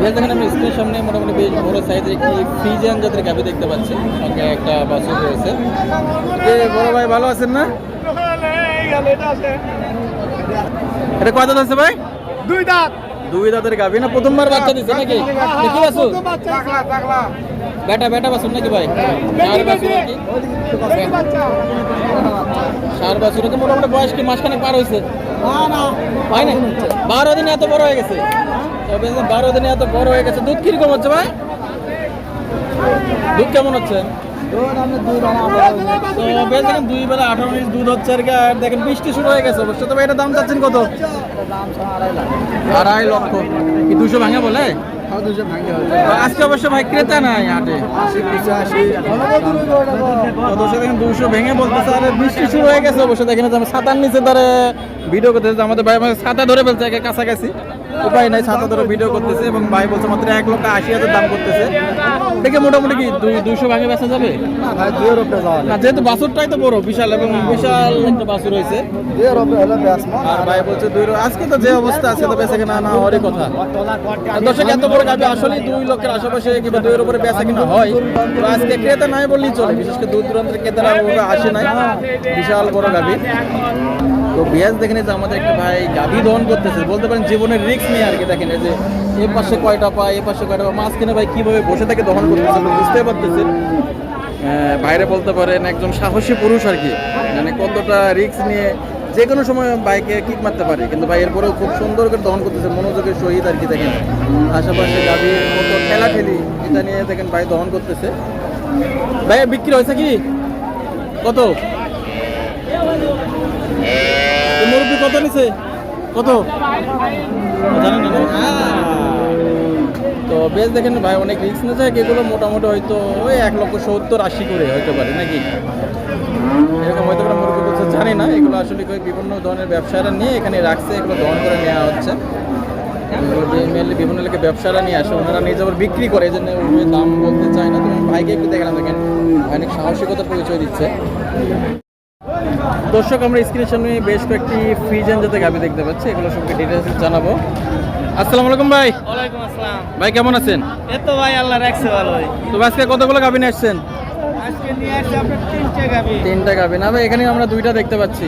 বেশ দেখেন আমি স্ক্রিনের সামনে মোটামুটি বেশ বড় সাইজের একটি ফ্রিজিয়ান জাতের গাভি দেখতে পাচ্ছি। সঙ্গে একটা রয়েছে। যে বড় ভাই ভালো আছেন না? এটা কয় দাঁত আছে ভাই? দুই দাঁত। দুই দাঁতের গাভি না? প্রথমবার বাচ্চা দিচ্ছে নাকি? দেখি বাছুর পাগলা পাগলা। বেটা বেটা নাকি ভাই? চার বাছুর নাকি? চার বাছুর তো মোটামুটি বয়স কি মাসখানেক পার হয়েছে? হয় না বারো দিনে এত বড় হয়ে গেছে। বারো দিনে এত বড় হয়ে গেছে। দুধ কীরকম হচ্ছে ভাই? দুধ কেমন হচ্ছে? বৃষ্টি শুরু হয়ে গেছে অবশ্য। ক্রেতা দেখেন নিচে ধরে ভিডিও করতেছে, আমাদের ভাই আমাকে ছাতা ধরে ফেলছে কাছাকাছি। উপায় নাই ছাতা ধরে ভিডিও করতেছে এবং ভাই বলছে মাত্র এক লক্ষ আশি হাজার দাম করতেছে। দেখে মোটামুটি কি দুই দুইশো ভাগে বেচা যাবে? না যেহেতু বাছুরটাই তো বড় বিশাল এবং বিশাল একটা বাছুর হয়েছে। আর ভাই বলছে দুই আজকে তো যে অবস্থা আছে তো বেচা কেনা না হওয়ারই কথা। দর্শক এত বড় গাবি আসলে দুই লক্ষের আশেপাশে কিংবা দুইয়ের উপরে বেচা কিনা হয়। তো আজকে ক্রেতা নাই বললেই চলে বিশেষ করে দূর দূরান্তের ক্রেতারা আসে নাই। বিশাল বড় গাবি। তো বিয়াজ দেখেন যে আমাদের একটা ভাই গাভী দহন করতেছে, বলতে পারেন জীবনের রিস্ক নিয়ে আর কি দেখেন যে এ পাশে কয়টা পায়, এ পাশে কয়টা পায়, মাঝখানে ভাই কীভাবে বসে থাকে দহন করতেছে বুঝতে পারতেছে বাইরে বলতে পারেন একজন সাহসী পুরুষ আর কি মানে কতটা রিক্স নিয়ে যে কোনো সময় বাইকে কিক মারতে পারে, কিন্তু ভাই এরপরেও খুব সুন্দর করে দহন করতেছে, মনোযোগের সহিত আর কি দেখেন। আশেপাশে গাভীর কত ঠেলি এটা নিয়ে দেখেন ভাই দহন করতেছে। ভাই বিক্রি হয়েছে কি? কত তো মুরব্বি কত নিছে? কত? জানেন না তো বেশ দেখেন ভাই, অনেক রিস্ক নিতে হয় এগুলো মোটামুটি হয়তো ওই এক লক্ষ সত্তর আশি করে হতে পারে, নাকি? এরকম হয়তো পারে মুরব্বি বলছে জানি না, এগুলো আসলে বিভিন্ন ধরনের ব্যবসায়ীরা নিয়ে এখানে রাখছে, এগুলো দহন করে নেওয়া হচ্ছে। মেনলি বিভিন্ন লোকের ব্যবসারা নিয়ে আসে, ওনারা নিজে আবার বিক্রি করে, এই জন্য দাম বলতে চায় না। তো আমি ভাইকে একটু দেখলাম দেখেন ভাই অনেক সাহসিকতার পরিচয় দিচ্ছে। দর্শক আমরা স্ক্রিনের সামনে বেশ কয়েকটি ফ্রিজেন যাতে গাবি দেখতে পাচ্ছি। এগুলো সবকে ডিটেলস জানাব। আসসালামু আলাইকুম ভাই। ওয়ালাইকুম আসসালাম। ভাই কেমন আছেন? এ তো ভাই আল্লাহ রাখছে ভালোই। তো আজকে কতগুলো গাবি নিয়ে আসছেন? আজকে নিয়ে আসছে আপনার তিনটে গাবি তিনটা গাবি না ভাই এখানে আমরা দুইটা দেখতে পাচ্ছি।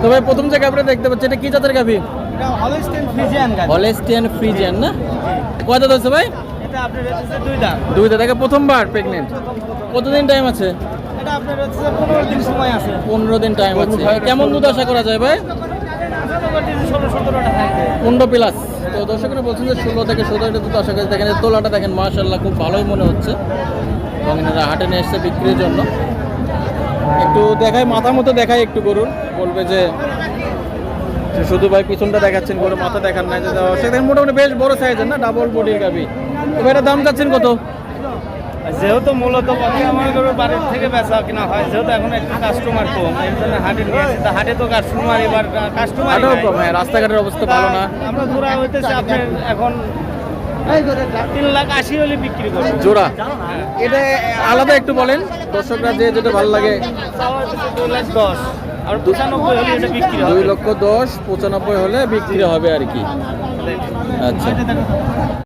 তো ভাই প্রথম যে গাবিটা দেখতে পাচ্ছি এটা কি জাতের গাবি এটা হলস্টেন ফ্রিজিয়ান গাবি হলেস্টিয়ান ফ্রিজিয়ান না? কয় দাঁত আছে ভাই? এটা আপনার হচ্ছে দুই দাঁত থেকে প্রথমবার প্রেগনেন্ট কতদিন টাইম আছে? এটা আপনার হচ্ছে পনেরো দিন সময় আছে। পনেরো দিন টাইম আছে। কেমন দুধ আশা করা যায় ভাই? পনেরো প্লাস তো দর্শকরা বলছেন যে ষোলো থেকে সতেরোটা দুধ আশা করি দেখেন তোলাটা দেখেন খুব ভালোই মনে হচ্ছে। এবং এনারা হাটে নিয়ে এসছে বিক্রির জন্য। একটু দেখায় মাথা মতো দেখায় একটু করুন বলবে যে শুধু ভাই পিছনটা দেখাচ্ছেন গরু মাথা দেখান নাই যে সেখানে মোটামুটি বেশ বড় সাইজের না? ডাবল বডির গাবি তো ভাই এটার দাম চাচ্ছেন কত? যেহেতু মূলত আমার গরু বাড়ির থেকে বেচা কিনা হয় যেহেতু এখন একটু কাস্টমার কম এই জন্য হাটে নিয়ে আসি। তা হাটে তো কাস্টমার এবার কাস্টমার কম হ্যাঁ রাস্তাঘাটের অবস্থা ভালো না। আমরা ধরা হইতেছে আপনার এখন তিন লাখ আশি হলে বিক্রি করি জোড়া? এটা আলাদা একটু বলেন। দর্শকরা যে যেটা ভালো লাগে। দুই লাখ দশ। দুই লক্ষ দশ পঁচানব্বই হলে বিক্রি হবে আর কি। আচ্ছা।